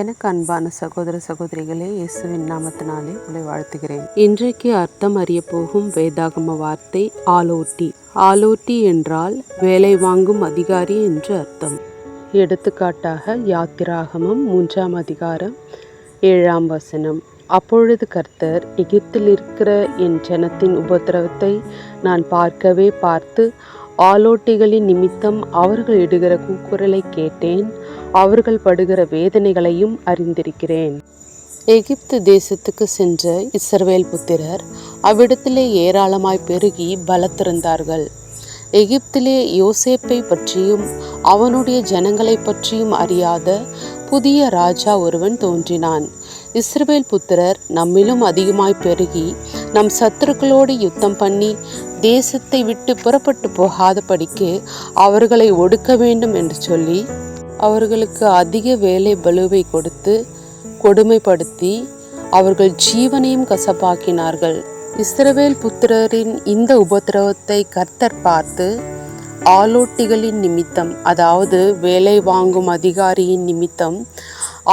எனக்கு அன்பான சகோதர சகோதரிகளே இயேசுவின் நாமத்தினாலே உங்களை வாழ்த்துகிறேன். இன்றைக்கு அர்த்தம் அறிய போகும் வேதாகம வார்த்தை ஆலோட்டி. ஆலோட்டி என்றால் வேலை வாங்கும் அதிகாரி என்று அர்த்தம். எடுத்துக்காட்டாக யாத்திராகமம் மூன்றாம் அதிகாரம் ஏழாம் வசனம். அப்பொழுது கர்த்தர் எகிப்தில் இருக்கிற என் ஜனத்தின் உபத்திரவத்தை நான் பார்க்கவே பார்த்து ஆலோட்டிகளின் நிமித்தம் அவர்கள் இடுகிற கூக்குரலை கேட்டேன். அவர்கள் படுகிற வேதனைகளையும் அறிந்திருக்கிறேன். எகிப்து தேசத்துக்கு சென்ற இஸ்ரவேல் புத்திரர் அவ்விடத்திலே ஏராளமாய் பெருகி பலத்திருந்தார்கள். எகிப்திலே யோசேப்பை பற்றியும் அவனுடைய ஜனங்களை பற்றியும் அறியாத புதிய ராஜா ஒருவன் தோன்றினான். இஸ்ரவேல் புத்திரர் நம்மிலும் அதிகமாய் பெருகி நம் சத்துருக்களோடு யுத்தம் பண்ணி தேசத்தை விட்டு புறப்பட்டு போகாதபடிக்கு அவர்களை ஒடுக்க வேண்டும் என்று சொல்லி அவர்களுக்கு அதிக வேலை பலுவை கொடுத்து கொடுமைப்படுத்தி அவர்கள் ஜீவனையும் கசப்பாக்கினார்கள். இஸ்ரவேல் புத்திரரின் இந்த உபத்திரவத்தை கர்த்தர் பார்த்து ஆலோட்டிகளின் நிமித்தம் அதாவது வேலை வாங்கும் அதிகாரியின் நிமித்தம்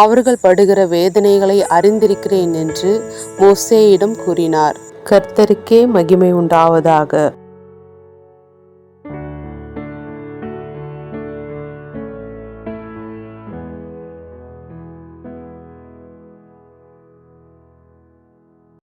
அவர்கள் படுகிற வேதனைகளை அறிந்திருக்கிறேன் என்று மோசேயிடம் கூறினார். கர்த்தருக்கே மகிமை உண்டாவதாக.